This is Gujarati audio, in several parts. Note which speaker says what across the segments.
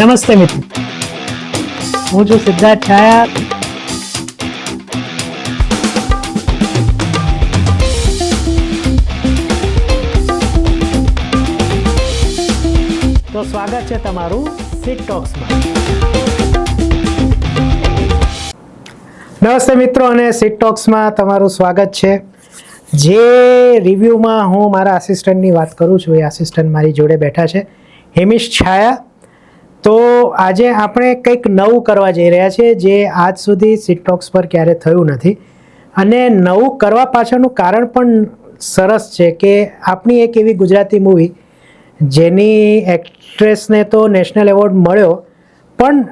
Speaker 1: નમસ્તે મિત્રો. હું છું સિદ્ધાર્થ છાયા. તો સ્વાગત છે તમારું સિટ ટોક્સમાં નમસ્તે મિત્રો અને સિટ ટોક્સમાં તમારું સ્વાગત છે. જે રિવ્યૂમાં હું મારા આસિસ્ટન્ટની વાત કરું છું, એ આસિસ્ટન્ટ મારી જોડે બેઠા છે. હેમિશ છાયા. તો આજે આપણે કંઈક નવું કરવા જઈ રહ્યા છીએ જે આજ સુધી સિટોક્સ પર ક્યારે થયું નથી. અને નવું કરવા પાછળનું કારણ પણ સરસ છે કે આપણી એક એવી ગુજરાતી મૂવી જેની એક્ટ્રેસને તો નેશનલ એવોર્ડ મળ્યો, પણ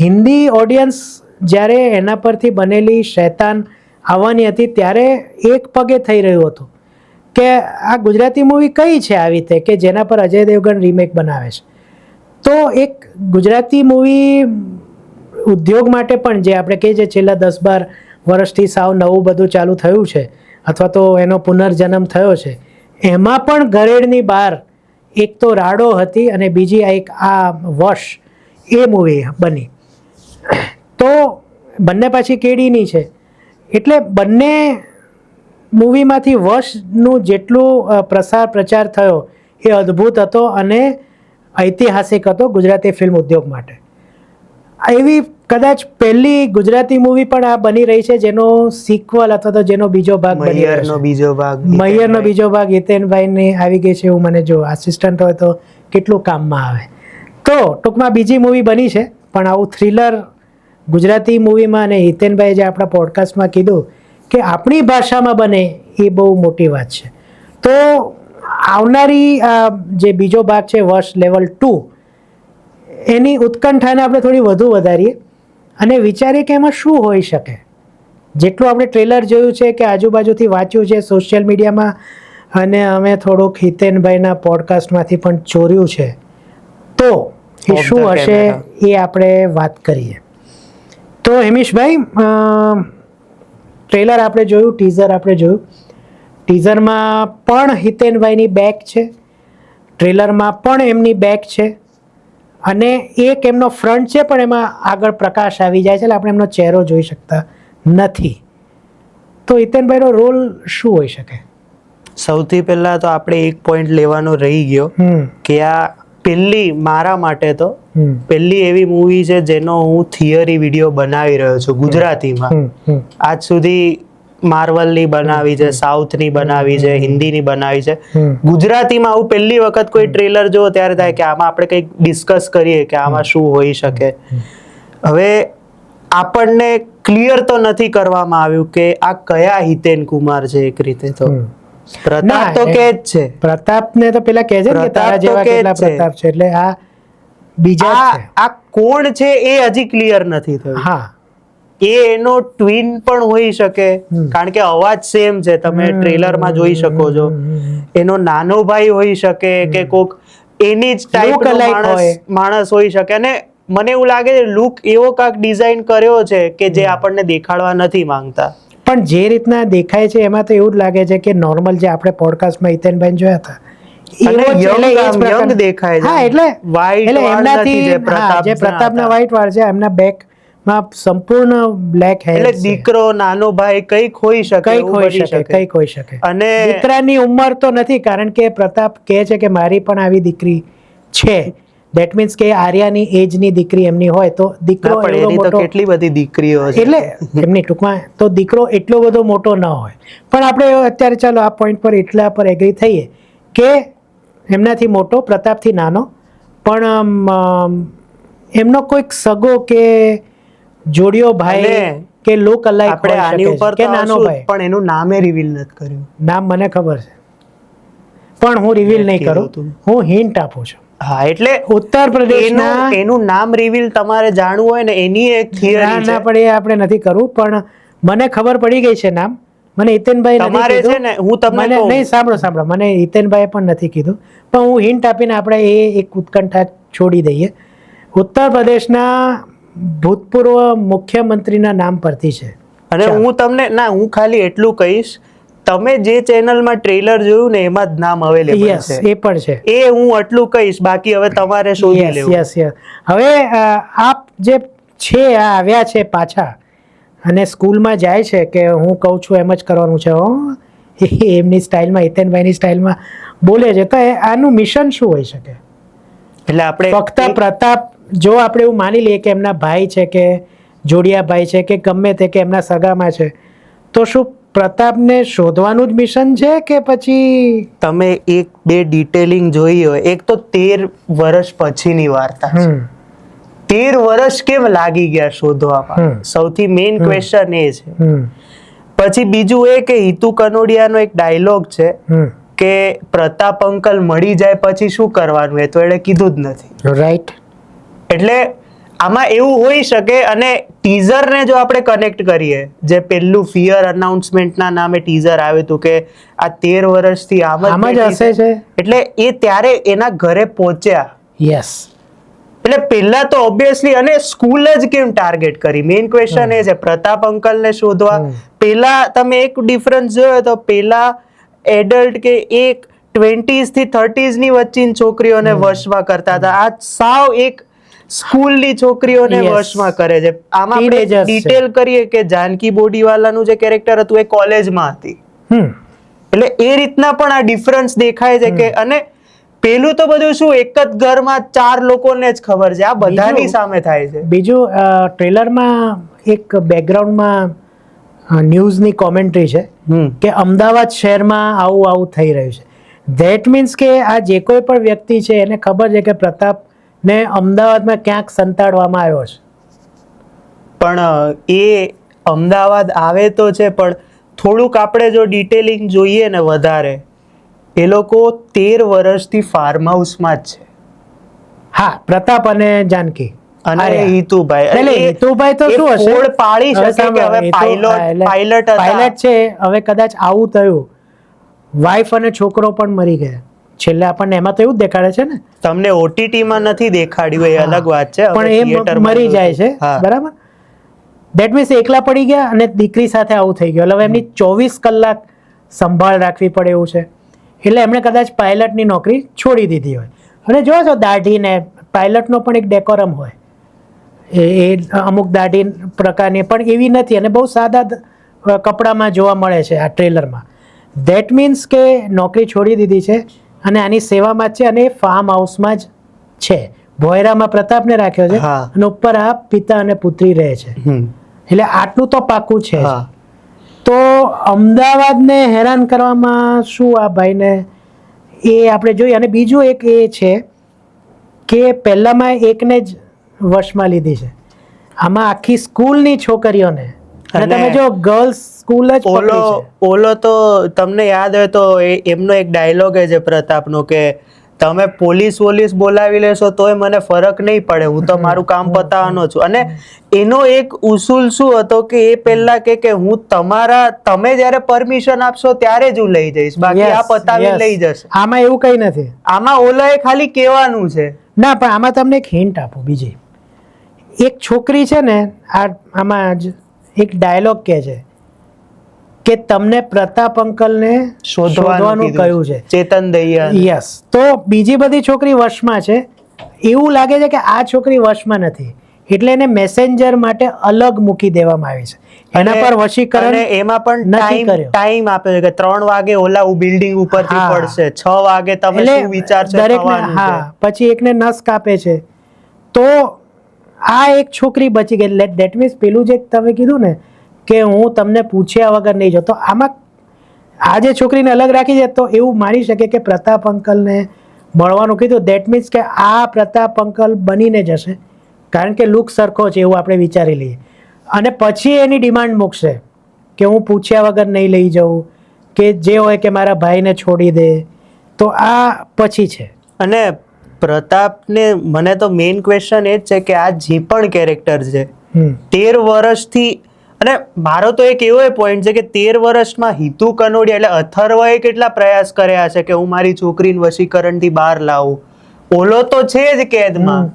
Speaker 1: હિન્દી ઓડિયન્સ જ્યારે એના પરથી બનેલી શૈતાન આવવાની હતી ત્યારે એક પગે થઈ રહ્યું હતું. કે આ ગુજરાતી મૂવી કઈ છે આવી રીતે? કે જેના પર અજય દેવગણ રીમેક બનાવે છે? તો એક ગુજરાતી મૂવી ઉદ્યોગ માટે પણ જે આપણે કહીએ છીએ છેલ્લા દસ બાર વર્ષથી સાવ નવું બધું ચાલુ થયું છે, અથવા તો એનો પુનર્જન્મ થયો છે, એમાં પણ ઘરેડની બહાર એક તો રાડો હતી અને બીજી આ એક આ વશ એ મૂવી બની. તો બંને પાછી કેડીની છે, એટલે બંને મૂવીમાંથી વશનું જેટલું પ્રસાર પ્રચાર થયો એ અદ્ભુત હતો અને ઐતિહાસિક હતો ગુજરાતી ફિલ્મ ઉદ્યોગ માટે. એવી કદાચ પહેલી ગુજરાતી મૂવી પણ આ બની રહી છે જેનો સિક્વલ અથવા તો જેનો બીજો ભાગ
Speaker 2: મૈયરનો બીજો ભાગ
Speaker 1: મૈયરનો બીજો ભાગ હિતેનભાઈને આવી ગઈ છે એવું મને જો આસિસ્ટન્ટ હોય તો કેટલું કામમાં આવે. તો ટૂંકમાં બીજી મૂવી બની છે પણ આવું થ્રિલર ગુજરાતી મૂવીમાં અને હિતેનભાઈએ જે આપણા પોડકાસ્ટમાં કીધું કે આપણી ભાષામાં બને એ બહુ મોટી વાત છે. તો આવનારી જે બીજો ભાગ છે વર્ષ લેવલ ટુ એની ઉત્કંઠાને આપણે થોડી વધુ વધારીએ અને વિચારીએ કે એમાં શું હોઈ શકે. જેટલું આપણે ટ્રેલર જોયું છે કે આજુબાજુથી વાંચ્યું છે સોશિયલ મીડિયામાં અને અમે થોડુંક હિતેનભાઈના પોડકાસ્ટમાંથી પણ ચોર્યું છે તો એ શું હશે એ આપણે વાત કરીએ. તો હિમીશભાઈ ટ્રેલર આપણે જોયું ટીઝર આપણે જોયું. ટીઝરમાં પણ હિતેનભાઈની બેક છે. ટ્રેલરમાં પણ એમની બેક છે. અને એક એમનો ફ્રન્ટ છે પણ એમાં આગળ પ્રકાશ આવી જાય છે એટલે આપણે એમનો ચહેરો જોઈ શકતા નથી. તો હિતેનભાઈનો રોલ શું હોઈ શકે?
Speaker 2: સૌથી પહેલાં તો આપણે એક પોઈન્ટ લેવાનો રહી ગયો કે આ પહેલી મારા માટે તો પહેલી એવી મૂવી છે જેનો હું થિયરી વીડિયો બનાવી રહ્યો છું ગુજરાતીમાં. આજ સુધી માર્વલની બનાવી છે સાઉથની બનાવી છે હિન્દીની બનાવી છે. ગુજરાતીમાં આવું પહેલી વખત કોઈ ટ્રેલર જોઉં ત્યારે થાય કે આમાં આપણે કંઈક ડિસ્કસ કરીએ કે આમાં શું હોઈ શકે. હવે આપણને ક્લિયર તો નથી કરવામાં આવ્યું કે આ કયા હિતેન કુમાર છે એક રીતે તો. પ્રતાપ તો કે જ છે.
Speaker 1: પ્રતાપને તો પેલા કહેજે ને કે
Speaker 2: પ્રતાપ
Speaker 1: તારા જેવા કેટલા
Speaker 2: છે.
Speaker 1: પ્રતાપ છે એટલે આ બીજા
Speaker 2: આ કોણ છે એ હજી ક્લિયર નથી થયું.
Speaker 1: હા.
Speaker 2: એ એનો ટ્વિન પણ હોઈ શકે. કારણ કે અવાજ સેમ છે. તમે. ટ્રેલરમાં જોઈ શકો છો. એનો નાનો ભાઈ હોઈ શકે કે કોક એની જ ટાઈપ માણસ
Speaker 1: હોય.
Speaker 2: માણસ હોઈ શકે. અને મને એવું લાગે છે લુક એવો કાંક ડિઝાઇન કર્યો છે કે જે આપણને દેખાડવા નથી માંગતા.
Speaker 1: પણ જે રીતના દેખાય છે એમાં તો એવું જ લાગે છે કે નોર્મલ જે આપણે પોડકાસ્ટમાં હિતેનભાઈ જોયા હતા એમનાથી
Speaker 2: જે પ્રતાપના.
Speaker 1: વ્હાઈટ વાળ છે એમના બેકમાં સંપૂર્ણ બ્લેક હેર
Speaker 2: એટલે દીકરો નાનો ભાઈ કંઈક હોઈ શકે
Speaker 1: કંઈક
Speaker 2: એવું
Speaker 1: હોઈ શકે કંઈક હોઈ શકે.
Speaker 2: અને
Speaker 1: દીકરાની ઉંમર તો નથી કારણ કે પ્રતાપ કહે છે કે મારી પણ આવી દીકરી છે. દેટ મીન્સ કે આર્યાની એજની દીકરી એમની હોય તો દીકરો
Speaker 2: પણ એની તો
Speaker 1: મોટો
Speaker 2: કેટલી બધી દીકરીઓ
Speaker 1: એટલે એમની ટૂંકમાં તો દીકરો એટલો બધો મોટો ન હોય. પણ આપણે અત્યારે ચાલો આ પોઈન્ટ પર એટલા પર એગ્રી થઈએ કે એમનાથી મોટો પ્રતાપથી નાનો. પણ એમનો કોઈક સગો કે જોડિયો ભાઈ કે લોક અલાઈક
Speaker 2: આપણે આની ઉપર
Speaker 1: કે નાનો ભાઈ?
Speaker 2: પણ એનું નામે રિવીલ નથી કર્યું.
Speaker 1: નામ મને ખબર છે. પણ હું રિવીલ નહીં કરું. હું હિન્ટ આપું છું.
Speaker 2: હા એટલે
Speaker 1: ઉત્તર પ્રદેશના
Speaker 2: એનું નામ રિવીલ તમારે જાણવું હોય ને એની એક થિયરી
Speaker 1: ના પણ એ આપણે નથી કરવું પણ મને ખબર પડી ગઈ છે નામ. મને હિતેનભાઈ
Speaker 2: તમારે છે ને, હું તમને
Speaker 1: નહીં સાંભળો સાંભળો. મને હિતેનભાઈ પણ નથી કીધું. પણ હું હિન્ટ આપીને આપણે એ એક ઉત્કંઠા છોડી દઈએ. ઉત્તર પ્રદેશના ભૂતપૂર્વ મુખ્યમંત્રીના નામ પરથી છે.
Speaker 2: અને હું તમને ના હું ખાલી એટલું કહીશ તમે જે ચેનલમાં ટ્રેલર જોયું ને એમાં જ નામ અવેલેબલ
Speaker 1: યસ
Speaker 2: છે.
Speaker 1: એ પણ છે.
Speaker 2: એ હું આટલું કહીશ બાકી હવે તમારે શોધી
Speaker 1: યસ
Speaker 2: લેવું.
Speaker 1: યસ યસ હવે આપ જે છે આ આવ્યા છે પાછા અને સ્કૂલમાં જાય છે કે હું કહું છું એમ જ કરવાનું છે એમની સ્ટાઇલમાં હિતેનભાઈની સ્ટાઇલમાં બોલે છે તો આનું મિશન શું હોઈ શકે?
Speaker 2: એટલે આપણે
Speaker 1: ફક્ત પ્રતાપ જો આપણે એવું માની લઈએ કે એમના ભાઈ છે કે જોડિયા ભાઈ છે કે ગમે તે કે એમના સગામાં છે તો શું પ્રતાપને શોધવાનું જ મિશન છે કે પછી
Speaker 2: તમે એક બે ડિટેલિંગ જોઈ હોય એક તો તેર વર્ષ પછીની વાર્તા છે. તેર વર્ષ કેમ લાગી ગયા શોધવામાં? સૌથી મેઇન ક્વેશ્ચન એ છે. પછી બીજું એ કે હિતુ કનોડિયાનો એક ડાયલોગ છે કે પ્રતાપ અંકલ મળી જાય પછી શું કરવાનું એ તો એણે કીધું જ નથી.
Speaker 1: રાઈટ
Speaker 2: એટલે આમાં એવું હોઈ શકે અને ટીઝરને જો આપણે કનેક્ટ કરીએ જે પેલું ફિયર અનાઉન્સમેન્ટના નામે ટીઝર આવ્યું હતું કે આ તેર વર્ષથી આમ જ
Speaker 1: હશે છે.
Speaker 2: એટલે એ ત્યારે એના ઘરે પહોંચ્યા.
Speaker 1: યસ
Speaker 2: એટલે પહેલા તો ઓબ્વિયસલી અને સ્કૂલ જ કેમ ટાર્ગેટ કરી? મેઇન ક્વેશ્ચન એ છે પ્રતાપ અંકલને શોધવા.
Speaker 1: પહેલા
Speaker 2: પેલા તમે એક ડિફરન્સ જોયો તો પહેલા એડલ્ટ કે એક ટ્વેન્ટીઝથી થર્ટીઝની વચ્ચેની છોકરીઓને વર્ષમાં કરતા હતા. આ સાવ એક સ્કૂલની છોકરીઓને વર્ષમાં કરે છે. આમાં આપણે ડિટેલ કરીએ કે જાનકી બોડીવાલાનું જે કેરેક્ટર હતું એ કોલેજમાં હતી. એટલે એ રીતના પણ આ ડિફરન્સ દેખાય છે કે અને પેલું તો બધું શું એક જ ઘરમાં ચાર લોકોને જ ખબર છે. આ બધાની સામે થાય છે.
Speaker 1: બીજું ટ્રેલરમાં એક બેકગ્રાઉન્ડમાં ન્યૂઝની કોમેન્ટ્રી છે કે અમદાવાદ શહેરમાં આવું આવું થઈ રહ્યું છે. ધેટ મીન્સ કે આ જે કોઈ પણ વ્યક્તિ છે એને ખબર છે કે પ્રતાપને અમદાવાદમાં ક્યાંક સંતાડવામાં આવ્યો છે.
Speaker 2: પણ એ અમદાવાદ આવે તો છે પણ થોડુંક આપણે જો ડિટેલિંગ જોઈએ ને વધારે એ લોકો તેર વર્ષથી ફાર્મ હાઉસમાં જ છે.
Speaker 1: હા પ્રતાપ અને જાનકી.
Speaker 2: અને. હિતુભાઈ.
Speaker 1: એટલે હિતુભાઈ તો શું હશે?
Speaker 2: ફોડ પાડી શકે કે હવે પાયલોટ પાયલટ
Speaker 1: પાયલટ છે હવે કદાચ આવું થયું. વાઈફ અને છોકરો પણ મરી ગયા. છેલ્લે આપણને એમાં તો એવું જ દેખાડે છે ને?
Speaker 2: તમને ઓટીટીમાં નથી દેખાડ્યું એ અલગ વાત છે.
Speaker 1: પણ એ મરી જાય છે બરાબર? દેટ મીન્સ એકલા પડી ગયા અને દીકરી સાથે આવું થઈ ગયું. એટલે એમની ચોવીસ કલાક સંભાળ રાખવી પડે એવું છે. એટલે એમણે કદાચ પાયલટની નોકરી છોડી દીધી હોય. અને જો છો દાઢીને પાયલટનો પણ એક ડેકોરમ હોય. એ એ અમુક દાઢી પ્રકારની પણ એવી નથી. અને બહુ સાદા કપડામાં જોવા મળે છે આ ટ્રેલરમાં ધેટ મીન્સ કે નોકરી છોડી દીધી છે. અને આની સેવામાં છે અને ફાર્મ હાઉસમાં જ છે. ભોયરામાં પ્રતાપને રાખ્યો છે અને ઉપર આ પિતા અને પુત્રી રહે છે. એટલે આટલું તો પાકું છે તો અમદાવાદને હેરાન કરવામાં શું આ ભાઈને? એ આપણે જોઈએ. અને બીજું એક એ છે કે પહેલામાં એકને જ વશમાં લીધી છે. આમાં આખી સ્કૂલની છોકરીઓને અને તમે જો ગર્લ્સ સ્કૂલ જ
Speaker 2: ઓલો ઓલો તો તમને યાદ હોય તો એમનો એક ડાયલોગ છે પ્રતાપનો કે તમે પોલીસ વોલીસ બોલાવી લેશો તોય મને ફરક નહીં પડે હું તો મારું કામ પતાવવાનો છું. અને એનો એક ઉસૂલ શું હતો કે એ પહેલા કે કે હું તમારા તમે જ્યારે પરમિશન આપશો ત્યારે જ હું લઈ જઈશ બાકી આ પતાવી લઈ જશે.
Speaker 1: આમાં એવું કંઈ નથી.
Speaker 2: આમાં ઓલાએ ખાલી કહેવાનું છે.
Speaker 1: ના પણ આમાં તમને એક હિન્ટ આપો બીજી. એક છોકરી છે ને આ આમાં જ એક ડાયલોગ કહે છે કે તમને પ્રતાપ અંકલને
Speaker 2: શોધવાનું
Speaker 1: કહ્યું છે.
Speaker 2: ચેતન દૈયા.
Speaker 1: યસ તો બીજી બધી છોકરી વશમાં છે. એવું લાગે છે કે આ છોકરી વશમાં નથી. એટલે એને મેસેન્જર માટે અલગ મૂકી દેવામાં આવી છે. એના પર વશીકરણ
Speaker 2: એમાં પણ ટાઈમ. ટાઈમ આપ્યો છે કે ત્રણ વાગે ઓલા બિલ્ડિંગ ઉપરથી પડશે. છ વાગે તમે શું વિચાર છે?
Speaker 1: દરેક હા પછી એકને નસ કાપે છે. તો આ એક છોકરી બચી ગઈ. દેટ મીન્સ પેલું જે તમે કીધું ને કે હું તમને પૂછ્યા વગર નહીં જતો, આમાં આ જે છોકરીને અલગ રાખી છે, તો એવું માની શકે કે પ્રતાપ અંકલને મળવાનું કીધું. દેટ મીન્સ કે આ પ્રતાપ અંકલ બનીને જશે. કારણ કે લુક સરખો છે એવું આપણે વિચારી લઈએ. અને પછી એની ડિમાન્ડ મૂકશે કે હું પૂછ્યા વગર નહીં લઈ જાઉં, કે જે હોય કે મારા ભાઈને છોડી દે. તો આ પછી છે.
Speaker 2: અને પ્રતાપને મને તો મેઇન ક્વેશ્ચન એ જ છે કે આ જે પણ કેરેક્ટર છે તેર વર્ષથી અને મારો તો એક એવો પોઈન્ટ છે કે તેર વર્ષમાં હિતુ કનોડિયા એટલે અથર્વએ કેટલા પ્રયાસ કર્યા છે કે હું મારી છોકરીને વશીકરણથી બહાર લાવું. ઓલો તો છે જ કેદમાં.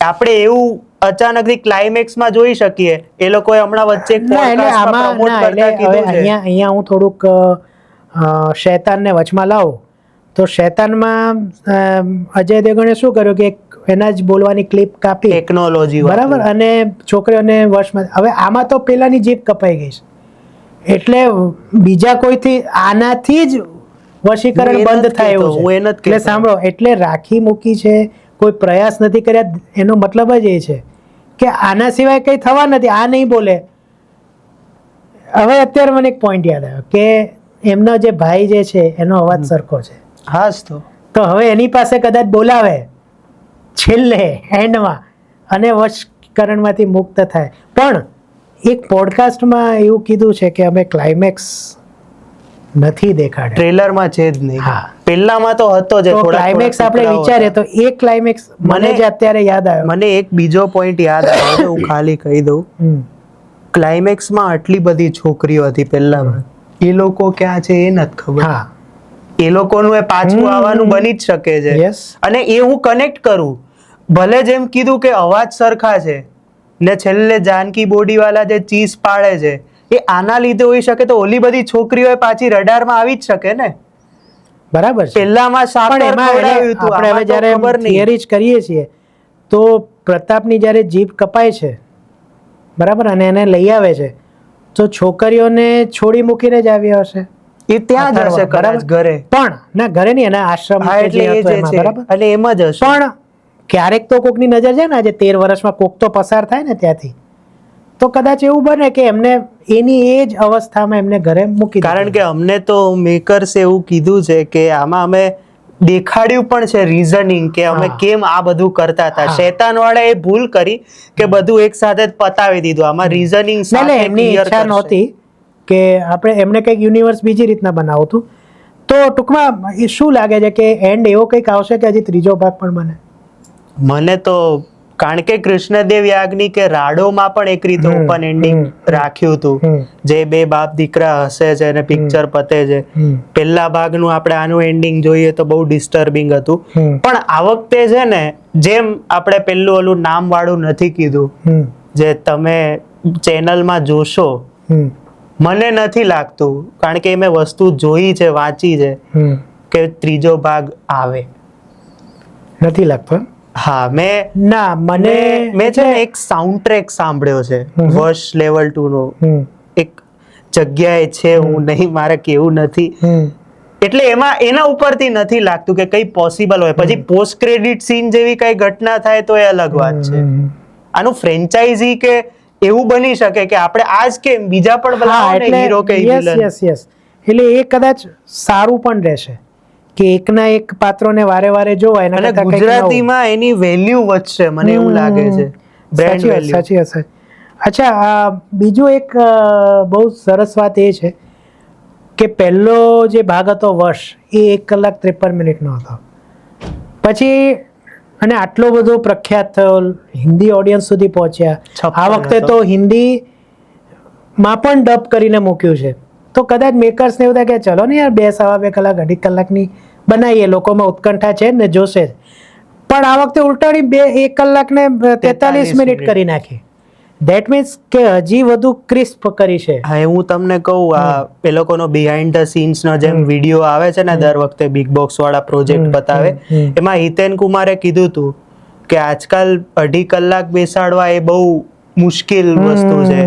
Speaker 2: આપણે એવું અચાનકથી ક્લાઇમેક્સમાં જોઈ શકીએ. એ લોકોએ હમણાં વચ્ચે
Speaker 1: અહીંયા અહીંયા હું થોડુંક શેતાનને વચમાં લાવો. તો શૈતાનમાં અજય દેવગણે શું કર્યું કે એક એના જ બોલવાની ક્લિપ કાપી.
Speaker 2: ટેકનોલોજી
Speaker 1: બરાબર? અને છોકરીઓને વર્ષમાં હવે આમાં તો પેલાની જીભ કપાઈ ગઈ છે. એટલે બીજા કોઈથી આનાથી જ વશીકરણ બંધ થાય એવું
Speaker 2: હું એને
Speaker 1: એટલે સાંભળો એટલે રાખી મૂકી છે કોઈ પ્રયાસ નથી કર્યા. એનો મતલબ જ એ છે કે આના સિવાય કંઈ થવા નથી આ નહીં બોલે. હવે અત્યારે મને એક પોઈન્ટ યાદ આવ્યો કે એમનો જે ભાઈ જે છે એનો અવાજ સરખો છે.
Speaker 2: હા જ તો.
Speaker 1: તો હવે એની પાસે કદાચ બોલાવે છેલ્લે એન્ડમાં અને વશકરણમાંથી મુક્ત થાય. પણ એક પોડકાસ્ટમાં એવું કીધું છે કે અમે ક્લાઇમેક્સ નથી દેખાડે
Speaker 2: ટ્રેલરમાં છે જ નહીં.
Speaker 1: હા.
Speaker 2: પહેલામાં તો હતો જ થોડા
Speaker 1: ક્લાઇમેક્સ આપણે વિચારીએ તો એ ક્લાઇમેક્સ મને જે અત્યારે યાદ આવ્યો.
Speaker 2: મને એક બીજો પોઈન્ટ યાદ આવ્યો હું ખાલી કહી દઉં. ક્લાઇમેક્સમાં આટલી બધી છોકરીઓ હતી પહેલામાં. એ લોકો ક્યાં છે એ નથી ખબર.
Speaker 1: હા.
Speaker 2: એ લોકોનું એ પાછું આવવાનું બની જ શકે છે. અને એ હું કનેક્ટ કરું. ભલે જેમ કીધું કે અવાજ સરખા છે ને છેલ્લે જાનકી બોડીવાલા જે ચીઝ પાડે છે એ આના લીધે હોઈ શકે તો ઓલી બધી છોકરીઓ પાછી રડારમાં આવી જ શકે ને.
Speaker 1: બરાબર
Speaker 2: પહેલામાં સાપણ
Speaker 1: એમાં આપણે હવે જ્યારે. થિયરી જ કરીએ છીએ તો પ્રતાપની જ્યારે જીભ કપાય છે બરાબર અને એને લઈ આવે છે તો છોકરીઓને છોડી મૂકીને જ આવ્યા હશે.
Speaker 2: એ ત્યાં જ હશે કદાચ ઘરે.
Speaker 1: પણ ના ઘરે નહીં એના આશ્રમ
Speaker 2: એટલે એ જે છે એટલે એમ જ હશે.
Speaker 1: પણ ક્યારેક તો કોકની નજર છે ને આજે તેર વર્ષમાં કોક તો પસાર થાય ને ત્યાંથી. તો કદાચ એવું બને કે એમને એની એ જ અવસ્થામાં એમને ઘરે મૂકી
Speaker 2: કારણ કે અમને તો મેકર્સ એવું કીધું છે કે આમાં અમે દેખાડ્યું પણ છે રીઝનિંગ કે અમે કેમ આ બધું કરતા હતા. શેતાન વાળા એ ભૂલ કરી કે બધું એક સાથે જ પતાવી દીધું. આમાં રીઝનિંગ
Speaker 1: એમની ઈચ્છા નહોતી. કે આપણે એમને કંઈક યુનિવર્સ બીજી રીતના બનાવું હતું. તો ટૂંકમાં એ શું લાગે છે કે એન્ડ એવો કંઈક આવશે કે હજી ત્રીજો ભાગ પણ બને?
Speaker 2: મને તો કારણ કે કૃષ્ણદેવ યાજ્ઞિકે રાડોમાં પણ એક રીતે ઓપન એન્ડિંગ. રાખ્યું હતું. જે બે બાપ દીકરા હસે છે અને પિક્ચર પતે છે. પહેલા ભાગનું આપણે આનું એન્ડિંગ જોઈએ તો બહુ ડિસ્ટર્બિંગ હતું. પણ આ વખતે છે ને જેમ આપણે પેલું ઓલું નામ વાળું નથી કીધું જે તમે ચેનલમાં જોશો. મને નથી લાગતું કારણ કે મેં વસ્તુ જોઈ છે વાંચી છે કે ત્રીજો ભાગ આવે.
Speaker 1: નથી લાગતો
Speaker 2: હા મેં
Speaker 1: ના મને
Speaker 2: મેં છે એક સાઉન્ડ ટ્રેક સાંભળ્યો છે વર્ષ લેવલ ટુ નો. એક જગ્યાએ છે હું નહીં મારે કેવું નથી. એટલે એમાં એના ઉપરથી નથી લાગતું કે કઈ પોસિબલ હોય. પછી પોસ્ટ ક્રેડિટ સીન જેવી કઈ ઘટના થાય તો એ અલગ વાત છે. આનું ફ્રેન્ચાઇઝી કે એવું બની શકે કે આપણે આજ કે બીજા પણ હીરો કે
Speaker 1: યસ યસ યસ એટલે એ કદાચ સારું પણ રહેશે કે એકના એક પાત્રોને વારે વારે જોવાય
Speaker 2: અને. ગુજરાતીમાં એની વેલ્યુ વધશે મને એવું લાગે છે. બ્રેન્ડ
Speaker 1: બ્રાન્ડ
Speaker 2: વેલ્યુ
Speaker 1: સાચી હશે અચ્છા આ બીજું એક બહુ સરસ વાત એ છે કે પહેલો જે ભાગ હતો વર્ષ એ એક કલાક ત્રેપન મિનિટનો હતો. પછી અને આટલો બધો પ્રખ્યાત થયો હિન્દી ઓડિયન્સ સુધી પહોંચ્યા. આ વખતે
Speaker 2: તો
Speaker 1: તો હિન્દીમાં પણ ડબ કરીને મૂક્યું છે. તો કદાચ મેકર્સને એવું થાય કે ચલો ને યાર બે સવા બે કલાક અઢી કલાકની બનાવીએ લોકોમાં ઉત્કંઠા છે ને જોશે. પણ આ વખતે ઉલટાડી બે એક કલાકને તેતાલીસ મિનિટ. કરી નાખી. ધેટ મીન્સ કે હજી વધુ ક્રિસ્પ કરી છે.
Speaker 2: હા હું તમને કહું આ એ લોકોનો બિહાઇન્ડ ધ સીન્સ નો જેમ વીડિયો આવે છે ને દર વખતે બિગ બોક્સ વાળા પ્રોજેક્ટ બતાવે. એમાં હિતેન કુમારે કીધું હતું કે આજકાલ અઢી કલાક બેસાડવા એ બહુ મુશ્કેલ વસ્તુ છે.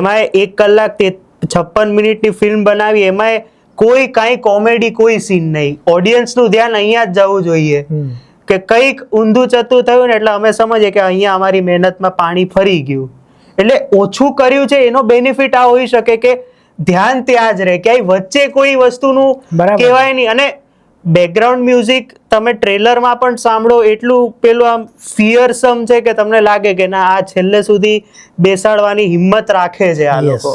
Speaker 2: એમાં એક કલાક તે છપ્પન મિનિટની ફિલ્મ બનાવી એમાં કોઈ કાંઈ કોમેડી કોઈ સીન નહીં. ઓડિયન્સનું ધ્યાન અહીંયા જ જવું જોઈએ. કે કંઈક ઊંધું ચતું થયું ને એટલે અમે સમજીએ કે અહીંયા અમારી મહેનતમાં પાણી ફરી ગયું. એટલે ઓછું કર્યું છે એનો બેનિફિટ આ હોઈ શકે કે ધ્યાન ત્યાં જ રહે ક્યાંય વચ્ચે કોઈ વસ્તુનું. કહેવાય નહીં. અને બેકગ્રાઉન્ડ મ્યુઝિક તમે ટ્રેલરમાં પણ સાંભળો એટલું પેલું આમ ફિયરસમ છે કે તમને લાગે કે ના આ છેલ્લે સુધી બેસાડવાની હિંમત રાખે છે આ લોકો.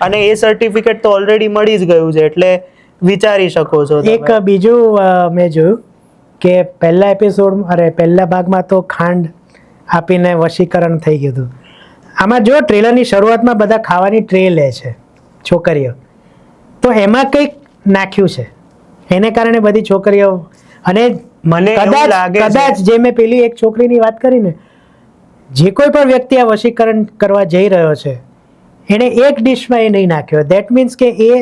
Speaker 2: અને એ સર્ટિફિકેટ તો ઓલરેડી મળી જ ગયું છે એટલે વિચારી શકો છો
Speaker 1: એક બીજું મેં જોયું કે પહેલા એપિસોડ અરે પહેલા ભાગમાં તો ખાંડ આપીને વશીકરણ થઈ ગયું હતું. આમાં જો ટ્રેલરની શરૂઆતમાં બધા ખાવાની ટ્રે લે છે છોકરીઓ તો એમાં કંઈક નાખ્યું છે. એને કારણે બધી છોકરીઓ અને
Speaker 2: મને
Speaker 1: કદાચ કદાચ જે મેં પેલી એક છોકરીની વાત કરીને જે કોઈ પણ વ્યક્તિ આ વશીકરણ કરવા જઈ રહ્યો છે એણે એક ડિશમાં એ નહીં નાખ્યો. દેટ મીન્સ કે એ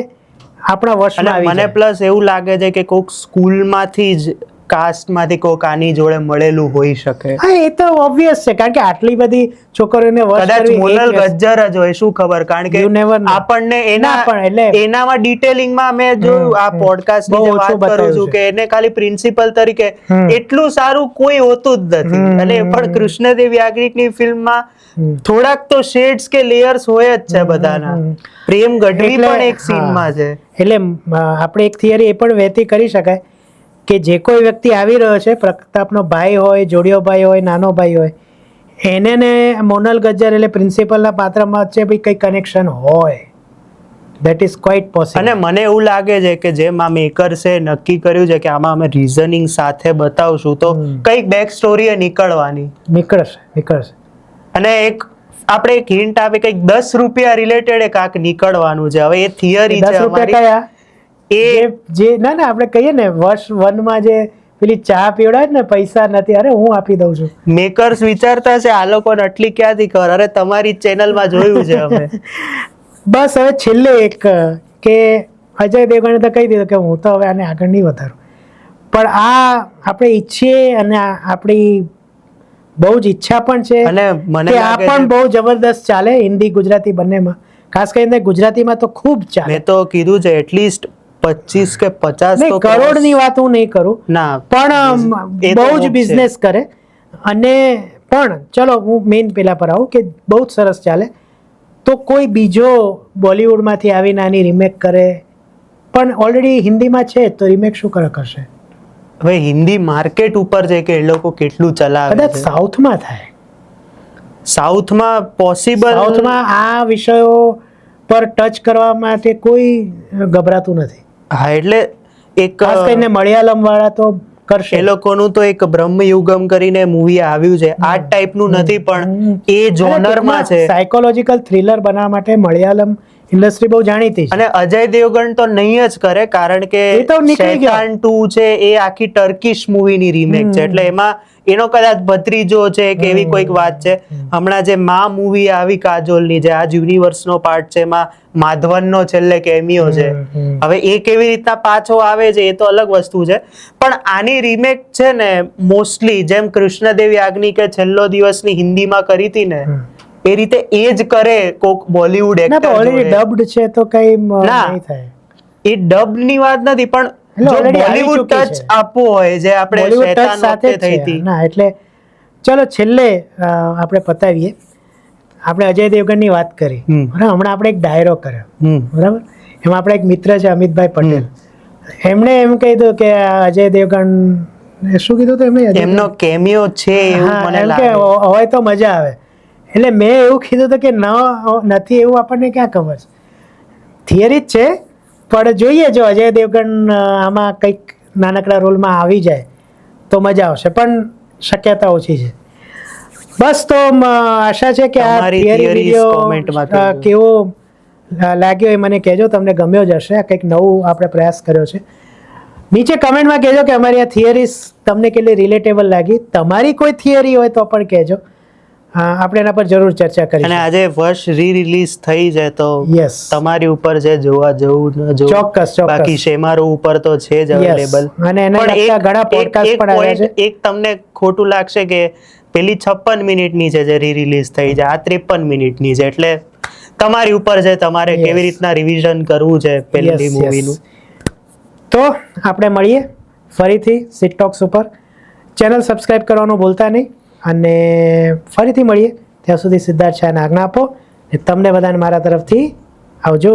Speaker 1: આપણા વર્ષમાં
Speaker 2: મને પ્લસ એવું લાગે છે કે કોઈક સ્કૂલમાંથી જ કાસ્ટમાંથી કોઈક આની જોડે મળેલું હોઈ શકે.
Speaker 1: હા એ તો ઓબ્વિયસ છે કારણ કે આટલી બધી છોકરીઓને
Speaker 2: કદાચ મોનલ ગજ્જર જ હોય શું ખબર? કારણ કે. આપણને એના
Speaker 1: પણ એટલે-
Speaker 2: એનામાં ડિટેલિંગમાં અમે જોયું આ પોડકાસ્ટ
Speaker 1: બહુ
Speaker 2: ની વાત કરું છું કે એને ખાલી પ્રિન્સિપલ તરીકે એટલું સારું કોઈ હોતું જ નથી. અને પણ કૃષ્ણદેવ યાજ્ઞિકની ફિલ્મમાં થોડાક તો શેડ્સ કે લેયર્સ હોય જ છે બધાના. પ્રેમ ગઢવી પણ એક. સીનમાં છે.
Speaker 1: એટલે આપણે એક થિયરી એ પણ વહેતી કરી શકાય. કે જે કોઈ વ્યક્તિ આવી રહ્યો છે પ્રતાપનો ભાઈ હોય જોડિયો ભાઈ હોય નાનો ભાઈ હોય એને ને મોનલ ગજ્જર એટલે પ્રિન્સિપલના પાત્રમાં છે ભાઈ કંઈ કનેક્શન હોય દેટ ઇઝ ક્વાઇટ પોસિબલ
Speaker 2: અને મને એવું લાગે છે કે જેમ આ મેકર્સે નક્કી કર્યું છે કે આમાં અમે રીઝનિંગ સાથે બતાવશું તો કંઈક બેક સ્ટોરી નીકળવાની.
Speaker 1: નીકળશે નીકળશે.
Speaker 2: અને એક આપણે એક હિન્ટ આપે કંઈક દસ રૂપિયા રિલેટેડ કાંક નીકળવાનું છે. હવે એ થિયરી છે અમારી. એ
Speaker 1: જે ના ના આપણે કહીએ ને વર્ષ વનમાં જે પેલી ચા પીવડાવે ને પૈસા નથી અરે હું આપી દઉં છું.
Speaker 2: મેકર્સ વિચારતા છે આ લોકોને આટલી ક્યાંથી ખબર? અરે તમારી ચેનલમાં જોયું છે અમે.
Speaker 1: બસ હવે છેલ્લે એક કે અજય દેવગણે તો કહી દીધું કે હું તો હવે આને આગળ નહીં વધારું. પણ આ આપણે ઈચ્છીએ અને આપણી બહુ જ ઈચ્છા પણ છે
Speaker 2: અને મને
Speaker 1: આ પણ બહુ જબરદસ્ત ચાલે હિન્દી ગુજરાતી બંનેમાં. ખાસ કરીને ગુજરાતીમાં તો ખૂબ ચાલે.
Speaker 2: મેં તો કીધું છે એટલીસ્ટ પચીસ કે પચાસ
Speaker 1: કરોડની વાત હું નહીં કરું.
Speaker 2: ના
Speaker 1: પણ બહુ જ બિઝનેસ કરે. અને પણ ચલો હું મેઇન પેલા પર આવું કે બહુ જ સરસ ચાલે. તો કોઈ બીજો બોલિવૂડમાંથી આવીને આની રિમેક કરે. પણ ઓલરેડી હિન્દીમાં છે તો રિમેક શું કરે કરશે?
Speaker 2: હવે હિન્દી માર્કેટ ઉપર છે કે એ લોકો કેટલું ચલાવે
Speaker 1: કદાચ સાઉથમાં થાય.
Speaker 2: સાઉથમાં પોસિબલ
Speaker 1: સાઉથમાં આ વિષયો પર ટચ કરવા માટે કોઈ ગભરાતું નથી.
Speaker 2: હા એટલે એક
Speaker 1: ખાસ કરીને મલયાલમ વાળા તો કરશે.
Speaker 2: એ લોકોનું તો એક બ્રહ્મયુગમ કરીને મૂવી આવ્યું છે. આ ટાઈપનું નથી પણ એ જોનરમાં છે.
Speaker 1: સાયકોલોજીકલ થ્રિલર બનાવવા માટે મલયાલમ ઇન્ડસ્ટ્રી બહુ જાણીતી છે.
Speaker 2: અને અજય દેવગણ તો નહીં જ કરે કારણ કે. શૈતાન 2 છે એ આખી ટર્કીશ મૂવીની રીમેક છે. એટલે એમાં એનો કદાચ ભત્રીજો છે કે એવી કોઈક વાત છે. હમણાં જે મા મૂવી આવી કાજોલની જે આજ યુનિવર્સનો પાર્ટ છે એમાં માધવનનો છેલ્લે કેમિયો છે. હવે એ કેવી રીતના પાછો આવે છે એ તો અલગ વસ્તુ છે. પણ આની રીમેક છે ને મોસ્ટલી જેમ કૃષ્ણદેવ યાજ્ઞિકે છેલ્લો દિવસની હિન્દીમાં કરી હતી ને એ રીતે એ જ કરે કોક બોલિવૂડ એક્ટર
Speaker 1: ડબડ ડબ્ડ છે તો કઈ
Speaker 2: ના.
Speaker 1: થાય.
Speaker 2: એ ડબની વાત નથી પણ
Speaker 1: એટલે
Speaker 2: જો
Speaker 1: already આવી
Speaker 2: બોલિવૂડ
Speaker 1: ચૂકી
Speaker 2: ટચ આપવો હોય જે આપણે
Speaker 1: બોલિવૂડ ટચ સાથે
Speaker 2: થઈ હતી.
Speaker 1: ના એટલે ચલો છેલ્લે આપણે પતાવીએ. આપણે અજય દેવગનની વાત કરી. બરાબર? હમણાં આપણે એક ડાયરો કર્યો. બરાબર? એમાં આપણા એક મિત્ર છે અમિતભાઈ પટેલ. એમણે એમ કીધું કે અજય દેવગણ શું કીધું તો એમણે?
Speaker 2: એમનો કેમિયો છે એવું મને
Speaker 1: કે
Speaker 2: લાગે.
Speaker 1: હો- હોય તો મજા આવે. એટલે મેં એવું કીધું હતું કે ન નથી એવું આપણને ક્યાં ખબર છે? થિયરી જ છે પણ જોઈએ જો અજય દેવગણ આમાં કંઈક નાનકડા રોલમાં આવી જાય તો મજા આવશે પણ શક્યતા ઓછી છે. બસ તો આશા છે કે આ વીડિયો. કેવો લાગ્યો એ મને કહેજો તમને ગમ્યો જ હશે કંઈક નવું આપણે પ્રયાસ કર્યો છે. નીચે કમેન્ટમાં કહેજો કે અમારી આ થિયરીઝ તમને કેટલી રિલેટેબલ લાગી. તમારી કોઈ થિયરી હોય તો પણ કહેજો. હા, આપણે એના પર જરૂર ચર્ચા
Speaker 2: અને આજે વર્ષ રી રિલીઝ થઈ જાય તો
Speaker 1: યસ
Speaker 2: તમારી ઉપર છે જોવા જવું ન જવું
Speaker 1: ચોક્કસ, ચોક્કસ.
Speaker 2: બાકી શેમારો ઉપર તો છે જ અવેલેબલ
Speaker 1: અને એના લગતા ઘણા પોડકાસ્ટ પણ આવ્યા છે.
Speaker 2: એક તમને ખોટું લાગશે કે પેલી છપ્પન મિનિટની છે જે રી રિલીઝ થઈ જાય આ ત્રેપન મિનિટની છે. એટલે તમારી ઉપર છે તમારે કેવી રીતના રિવિઝન કરવું છે પેલી. મૂવીનું
Speaker 1: તો આપણે મળીએ ફરીથી સિટ ટોક્સ ઉપર. ચેનલ સબસ્ક્રાઇબ કરવાનું ભૂલતા નહીં. અને ફરીથી મળીએ. ત્યાં સુધી સિદ્ધાર્થ શાહને આજ્ઞા આપો તમને બધાને મારા તરફથી આવજો.